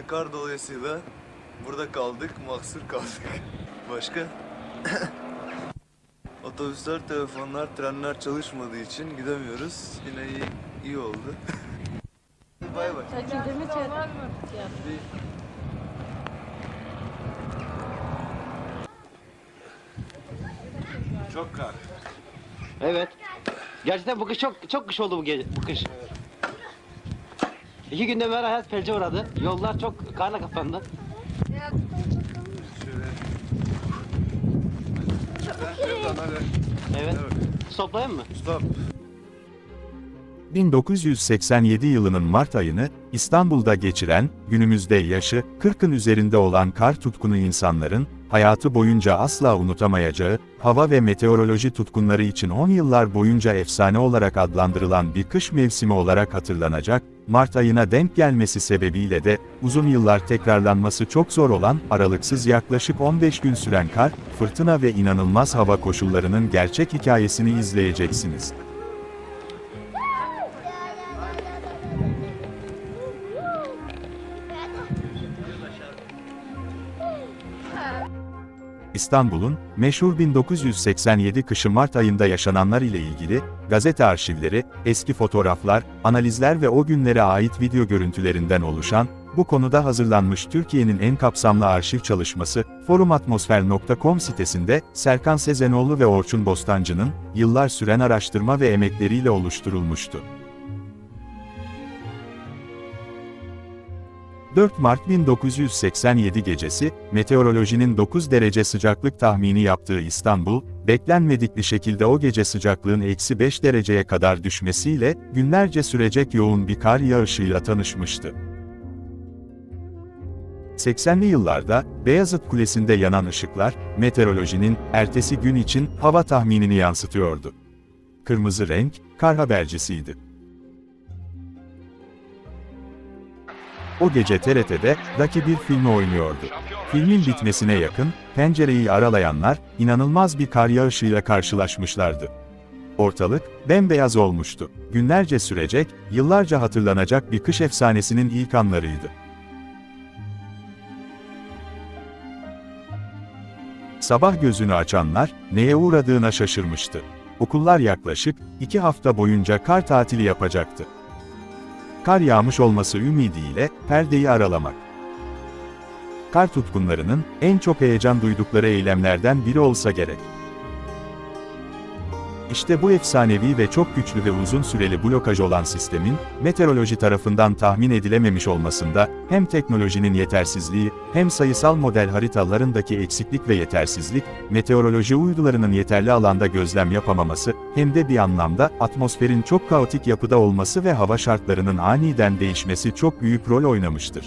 17 Mart işte kar dolayısıyla burada kaldık, mahsur kaldık. Başka? Otobüsler, telefonlar, trenler çalışmadığı için gidemiyoruz. Yine iyi, iyi oldu. bay bay. Çekildiğimi çek. Çok kar. Evet. Gerçekten bu kış çok çok kış oldu bu gece, bu kış. İki günden beri hayat felce uğradı. Yollar çok karla kapandı. Evet. Stoplayayım mı? Stop. 1987 yılının Mart ayını İstanbul'da geçiren, günümüzde yaşı 40'ın üzerinde olan kar tutkunu insanların, hayatı boyunca asla unutamayacağı, hava ve meteoroloji tutkunları için 10 yıllar boyunca efsane olarak adlandırılan bir kış mevsimi olarak hatırlanacak, Mart ayına denk gelmesi sebebiyle de, uzun yıllar tekrarlanması çok zor olan, aralıksız yaklaşık 15 gün süren kar, fırtına ve inanılmaz hava koşullarının gerçek hikayesini izleyeceksiniz. İstanbul'un, meşhur 1987 kışı Mart ayında yaşananlar ile ilgili, gazete arşivleri, eski fotoğraflar, analizler ve o günlere ait video görüntülerinden oluşan, bu konuda hazırlanmış Türkiye'nin en kapsamlı arşiv çalışması, forumatmosfer.com sitesinde, Serkan Sezenoğlu ve Orçun Bostancı'nın, yıllar süren araştırma ve emekleriyle oluşturulmuştu. 4 Mart 1987 gecesi, meteorolojinin 9 derece sıcaklık tahmini yaptığı İstanbul, beklenmedik bir şekilde o gece sıcaklığın eksi 5 dereceye kadar düşmesiyle, günlerce sürecek yoğun bir kar yağışıyla tanışmıştı. 80'li yıllarda, Beyazıt Kulesi'nde yanan ışıklar, meteorolojinin, ertesi gün için, hava tahminini yansıtıyordu. Kırmızı renk, kar habercisiydi. O gece TRT'de Daki bir filmi oynuyordu. Filmin bitmesine yakın, pencereyi aralayanlar, inanılmaz bir kar yağışıyla karşılaşmışlardı. Ortalık, bembeyaz olmuştu. Günlerce sürecek, yıllarca hatırlanacak bir kış efsanesinin ilk anlarıydı. Sabah gözünü açanlar, neye uğradığına şaşırmıştı. Okullar yaklaşık, iki hafta boyunca kar tatili yapacaktı kar yağmış olması ümidiyle perdeyi aralamak. Kar tutkunlarının en çok heyecan duydukları eylemlerden biri olsa gerek. İşte bu efsanevi ve çok güçlü ve uzun süreli blokaj olan sistemin, meteoroloji tarafından tahmin edilememiş olmasında, hem teknolojinin yetersizliği, hem sayısal model haritalarındaki eksiklik ve yetersizlik, meteoroloji uydularının yeterli alanda gözlem yapamaması, hem de bir anlamda, atmosferin çok kaotik yapıda olması ve hava şartlarının aniden değişmesi çok büyük rol oynamıştır.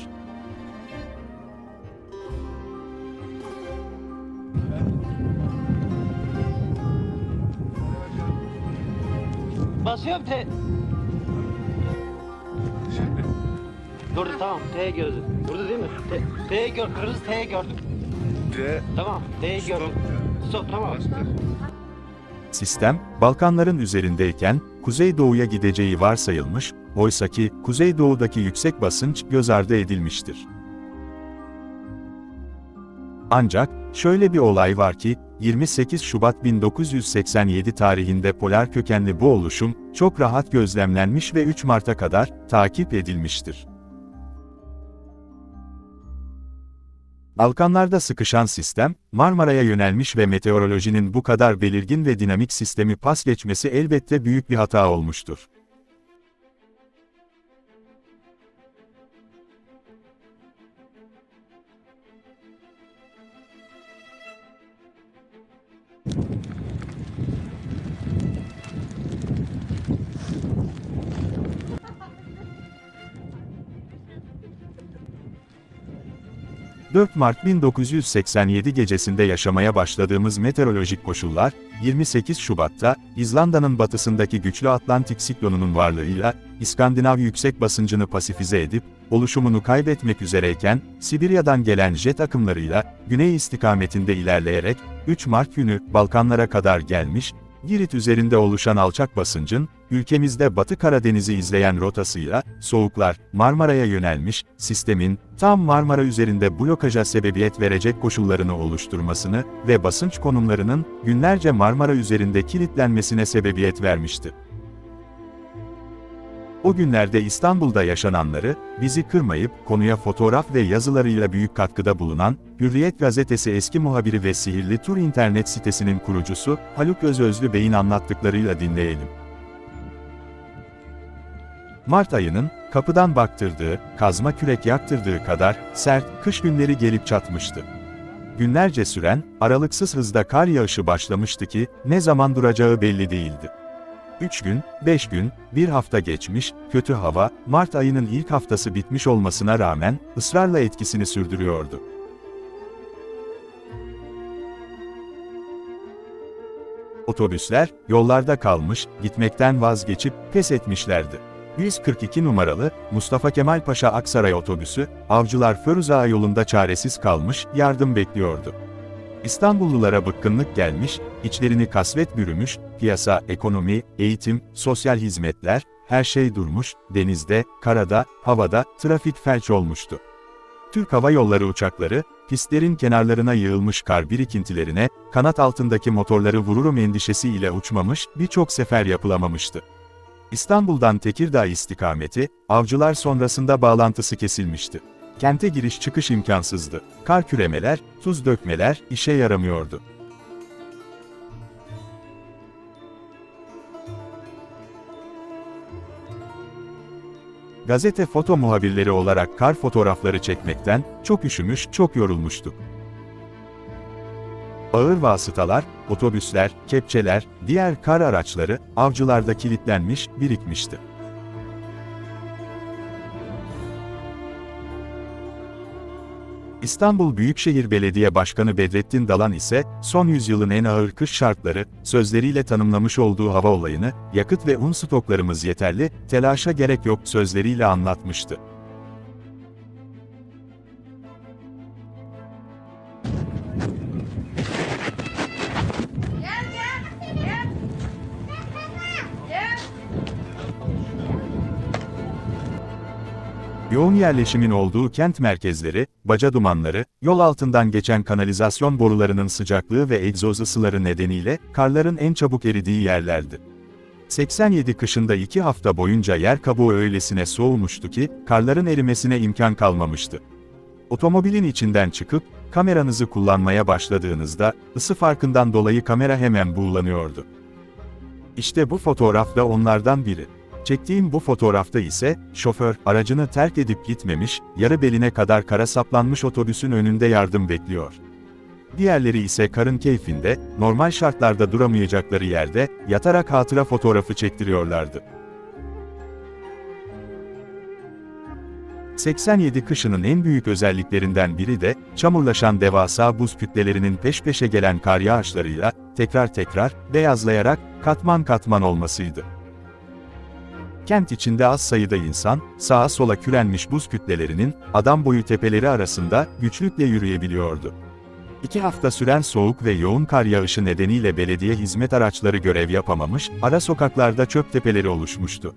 Basıyorum T. Durdu tamam. T gördüm. Durdu değil mi? T, T gör, kırmızı T gördüm. Ve Tamam. T'yi gördüm. Stop tamam. Sistem, Balkanların üzerindeyken, kuzeydoğuya gideceği varsayılmış, oysaki, kuzeydoğudaki yüksek basınç göz ardı edilmiştir. Ancak, şöyle bir olay var ki, 28 Şubat 1987 tarihinde polar kökenli bu oluşum, çok rahat gözlemlenmiş ve 3 Mart'a kadar, takip edilmiştir. Balkanlarda sıkışan sistem, Marmara'ya yönelmiş ve meteorolojinin bu kadar belirgin ve dinamik sistemi pas geçmesi elbette büyük bir hata olmuştur. ...4 Mart 1987 gecesinde yaşamaya başladığımız meteorolojik koşullar, 28 Şubat'ta, İzlanda'nın batısındaki güçlü Atlantik siklonunun varlığıyla, İskandinav yüksek basıncını pasifize edip, oluşumunu kaybetmek üzereyken, Sibirya'dan gelen jet akımlarıyla, güney istikametinde ilerleyerek, 3 Mart günü, Balkanlara kadar gelmiş, Girit üzerinde oluşan alçak basıncın, ülkemizde Batı Karadeniz'i izleyen rotasıyla, soğuklar, Marmara'ya yönelmiş, sistemin, tam Marmara üzerinde blokaja sebebiyet verecek koşullarını oluşturmasını ve basınç konumlarının, günlerce Marmara üzerinde kilitlenmesine sebebiyet vermişti. O günlerde İstanbul'da yaşananları, bizi kırmayıp, konuya fotoğraf ve yazılarıyla büyük katkıda bulunan, Hürriyet Gazetesi eski muhabiri ve Sihirli Tur internet sitesinin kurucusu, Haluk Özözlü Bey'in anlattıklarıyla dinleyelim. Mart ayının, kapıdan baktırdığı, kazma kürek yaktırdığı kadar, sert, kış günleri gelip çatmıştı. Günlerce süren, aralıksız hızda kar yağışı başlamıştı ki, ne zaman duracağı belli değildi. 3 gün, 5 gün, bir hafta geçmiş, kötü hava, Mart ayının ilk haftası bitmiş olmasına rağmen, ısrarla etkisini sürdürüyordu. Otobüsler, yollarda kalmış, gitmekten vazgeçip, pes etmişlerdi. 142 numaralı, Mustafa Kemal Paşa Aksaray otobüsü, Avcılar Föruzağa yolunda çaresiz kalmış, yardım bekliyordu. İstanbullulara bıkkınlık gelmiş, içlerini kasvet bürümüş, piyasa, ekonomi, eğitim, sosyal hizmetler, her şey durmuş, denizde, karada, havada, trafik felç olmuştu. Türk Hava Yolları uçakları, pistlerin kenarlarına yığılmış kar birikintilerine, kanat altındaki motorları vururum endişesiyle uçmamış, birçok sefer yapılamamıştı. İstanbul'dan Tekirdağ istikameti, avcılar sonrasında bağlantısı kesilmişti. Kente giriş çıkış imkansızdı. Kar küremeler, tuz dökmeler işe yaramıyordu. Gazete foto muhabirleri olarak kar fotoğrafları çekmekten çok üşümüş, çok yorulmuştuk. Ağır vasıtalar, otobüsler, kepçeler, diğer kar araçları avcılarda kilitlenmiş, birikmişti. İstanbul Büyükşehir Belediye Başkanı Bedrettin Dalan ise, son yüzyılın en ağır kış şartları, sözleriyle tanımlamış olduğu hava olayını, yakıt ve un stoklarımız yeterli, telaşa gerek yok sözleriyle anlatmıştı. Yoğun yerleşimin olduğu kent merkezleri, baca dumanları, yol altından geçen kanalizasyon borularının sıcaklığı ve egzoz ısıları nedeniyle, karların en çabuk eridiği yerlerdi. 87 kışında iki hafta boyunca yer kabuğu öylesine soğumuştu ki, karların erimesine imkan kalmamıştı. Otomobilin içinden çıkıp, kameranızı kullanmaya başladığınızda, ısı farkından dolayı kamera hemen buğulanıyordu. İşte bu fotoğraf da onlardan biri. Çektiğim bu fotoğrafta ise, şoför, aracını terk edip gitmemiş, yarı beline kadar kara saplanmış otobüsün önünde yardım bekliyor. Diğerleri ise karın keyfinde, normal şartlarda duramayacakları yerde, yatarak hatıra fotoğrafı çektiriyorlardı. 87 kışının en büyük özelliklerinden biri de, çamurlaşan devasa buz kütlelerinin peş peşe gelen kar yağışlarıyla, tekrar tekrar, beyazlayarak, katman katman olmasıydı. Kent içinde az sayıda insan, sağa sola kürenmiş buz kütlelerinin, adam boyu tepeleri arasında, güçlükle yürüyebiliyordu. İki hafta süren soğuk ve yoğun kar yağışı nedeniyle belediye hizmet araçları görev yapamamış, ara sokaklarda çöp tepeleri oluşmuştu.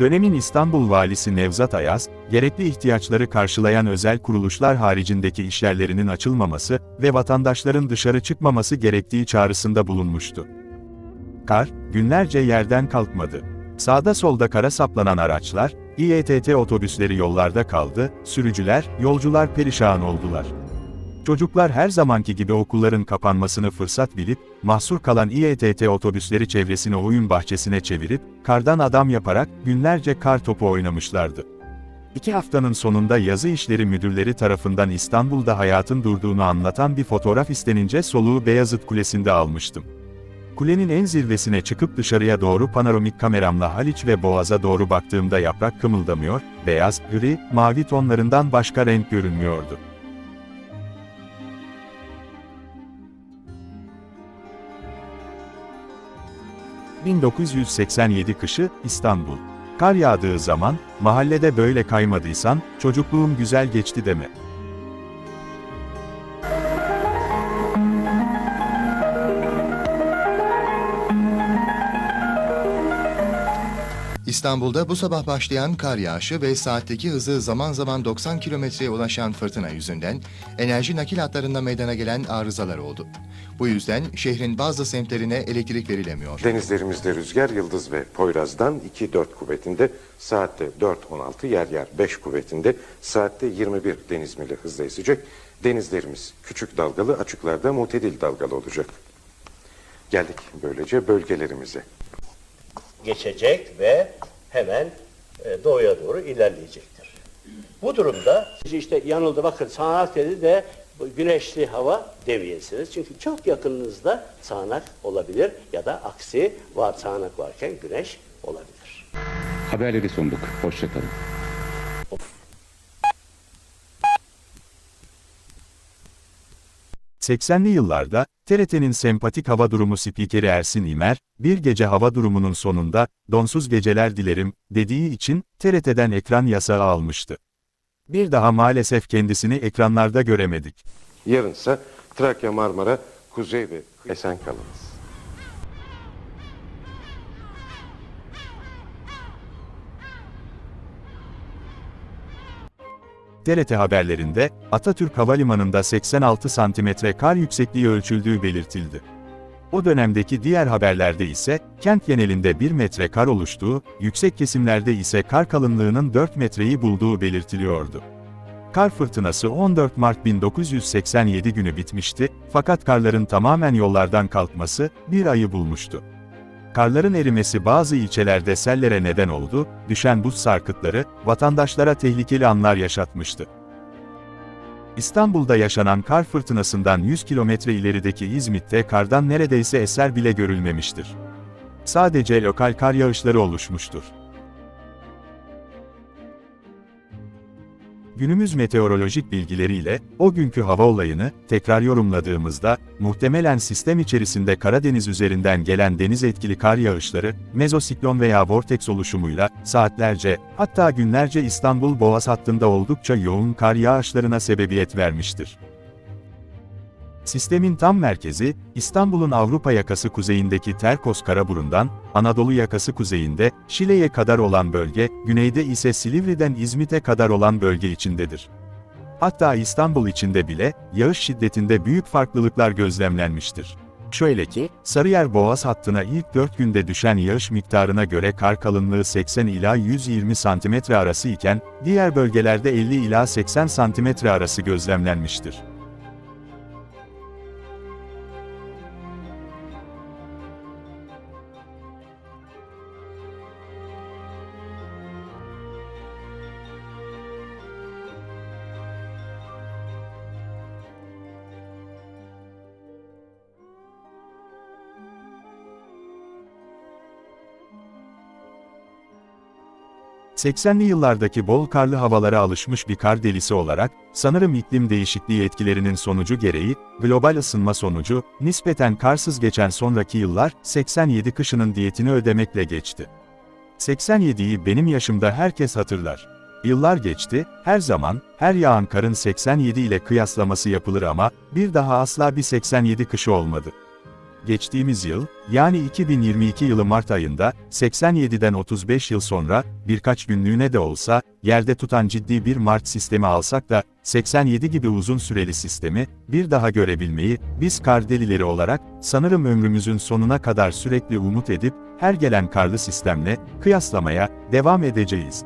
Dönemin İstanbul Valisi Nevzat Ayaz, gerekli ihtiyaçları karşılayan özel kuruluşlar haricindeki işyerlerinin açılmaması ve vatandaşların dışarı çıkmaması gerektiği çağrısında bulunmuştu. Kar, günlerce yerden kalkmadı. Sağda solda kara saplanan araçlar, İETT otobüsleri yollarda kaldı, sürücüler, yolcular perişan oldular. Çocuklar her zamanki gibi okulların kapanmasını fırsat bilip, mahsur kalan İETT otobüsleri çevresini oyun bahçesine çevirip, kardan adam yaparak günlerce kar topu oynamışlardı. İki haftanın sonunda yazı işleri müdürleri tarafından İstanbul'da hayatın durduğunu anlatan bir fotoğraf istenince soluğu Beyazıt Kulesi'nde almıştım. Kulenin en zirvesine çıkıp dışarıya doğru panoramik kameramla Haliç ve Boğaz'a doğru baktığımda yaprak kımıldamıyor, beyaz, gri, mavi tonlarından başka renk görünmüyordu. ...1987 kışı, İstanbul. Kar yağdığı zaman, mahallede böyle kaymadıysan, çocukluğum güzel geçti deme. İstanbul'da bu sabah başlayan kar yağışı ve saatteki hızı zaman zaman 90 kilometreye ulaşan fırtına yüzünden enerji nakil hatlarında meydana gelen arızalar oldu. Bu yüzden şehrin bazı semtlerine elektrik verilemiyor. Denizlerimizde rüzgar Yıldız ve Poyraz'dan 2-4 kuvvetinde, saatte 4-16 yer yer 5 kuvvetinde, saatte 21 deniz mili hızla esecek. Denizlerimiz küçük dalgalı, açıklarda mutedil dalgalı olacak. Geldik böylece bölgelerimize. Geçecek ve hemen e, doğuya doğru ilerleyecektir. Bu durumda işte yanıldı bakın sağanak dedi de güneşli hava demeyesiniz. Çünkü çok yakınınızda sağanak olabilir ya da aksi var sağanak varken güneş olabilir. Haberleri sunduk. Hoşçakalın. ...80'li 80'li yıllarda TRT'nin sempatik hava durumu spikeri Ersin İmer, bir gece hava durumunun sonunda "donsuz geceler dilerim" dediği için TRT'den ekran yasağı almıştı. Bir daha maalesef kendisini ekranlarda göremedik. Yarınsa Trakya, Marmara, Kuzey ve esen TRT haberlerinde Atatürk Havalimanı'nda 86 santimetre kar yüksekliği ölçüldüğü belirtildi. O dönemdeki diğer haberlerde ise kent genelinde 1 metre kar oluştuğu, yüksek kesimlerde ise kar kalınlığının 4 metreyi bulduğu belirtiliyordu. Kar fırtınası 14 Mart 1987 günü bitmişti, fakat karların tamamen yollardan kalkması bir ayı bulmuştu. Karların erimesi bazı ilçelerde sellere neden oldu, düşen buz sarkıtları, vatandaşlara tehlikeli anlar yaşatmıştı. İstanbul'da yaşanan kar fırtınasından 100 kilometre ilerideki İzmit'te kardan neredeyse eser bile görülmemiştir. Sadece lokal kar yağışları oluşmuştur. Günümüz meteorolojik bilgileriyle, o günkü hava olayını, tekrar yorumladığımızda, muhtemelen sistem içerisinde Karadeniz üzerinden gelen deniz etkili kar yağışları, mezosiklon veya vortex oluşumuyla, saatlerce, hatta günlerce İstanbul Boğaz hattında oldukça yoğun kar yağışlarına sebebiyet vermiştir. Sistemin tam merkezi, İstanbul'un Avrupa yakası kuzeyindeki Terkos Karaburun'dan, Anadolu yakası kuzeyinde, Şile'ye kadar olan bölge, güneyde ise Silivri'den İzmit'e kadar olan bölge içindedir. Hatta İstanbul içinde bile, yağış şiddetinde büyük farklılıklar gözlemlenmiştir. Şöyle ki, Sarıyer Boğaz hattına ilk 4 günde düşen yağış miktarına göre kar kalınlığı 80 ila 120 santimetre arası iken, diğer bölgelerde 50 ila 80 santimetre arası gözlemlenmiştir. ...80'li yıllardaki bol karlı havalara alışmış bir kar delisi olarak, sanırım iklim değişikliği etkilerinin sonucu gereği, global ısınma sonucu, nispeten karsız geçen sonraki yıllar, 87 kışının diyetini ödemekle geçti. 87'yi benim yaşımda herkes hatırlar. Yıllar geçti, her zaman, her yağan karın 87 ile kıyaslaması yapılır ama, bir daha asla bir 87 kışı olmadı. Geçtiğimiz yıl, yani 2022 yılı Mart ayında, 87'den 35 yıl sonra, birkaç günlüğüne de olsa, yerde tutan ciddi bir Mart sistemi alsak da, 87 gibi uzun süreli sistemi, bir daha görebilmeyi, biz kar delileri olarak, sanırım ömrümüzün sonuna kadar sürekli umut edip, her gelen karlı sistemle, kıyaslamaya, devam edeceğiz.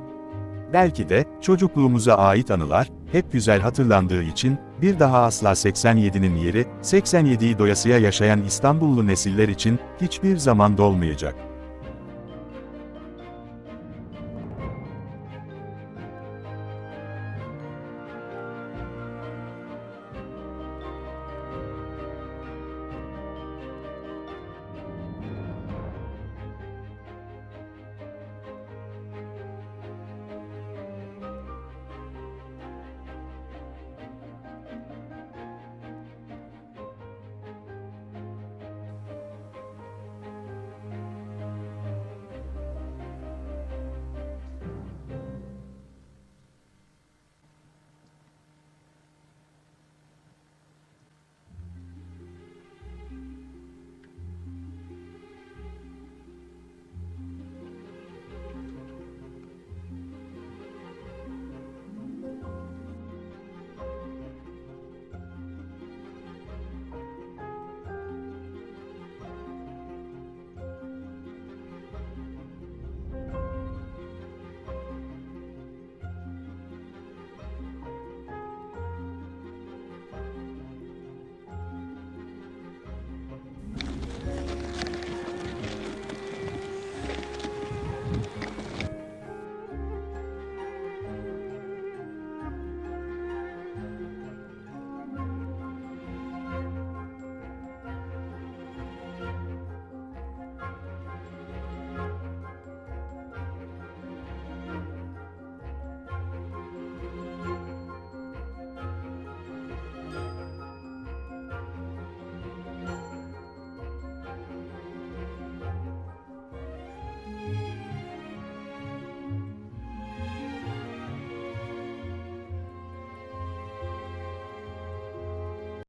Belki de, çocukluğumuza ait anılar, hep güzel hatırlandığı için, bir daha asla 87'nin yeri, 87'yi doyasıya yaşayan İstanbullu nesiller için, hiçbir zaman dolmayacak.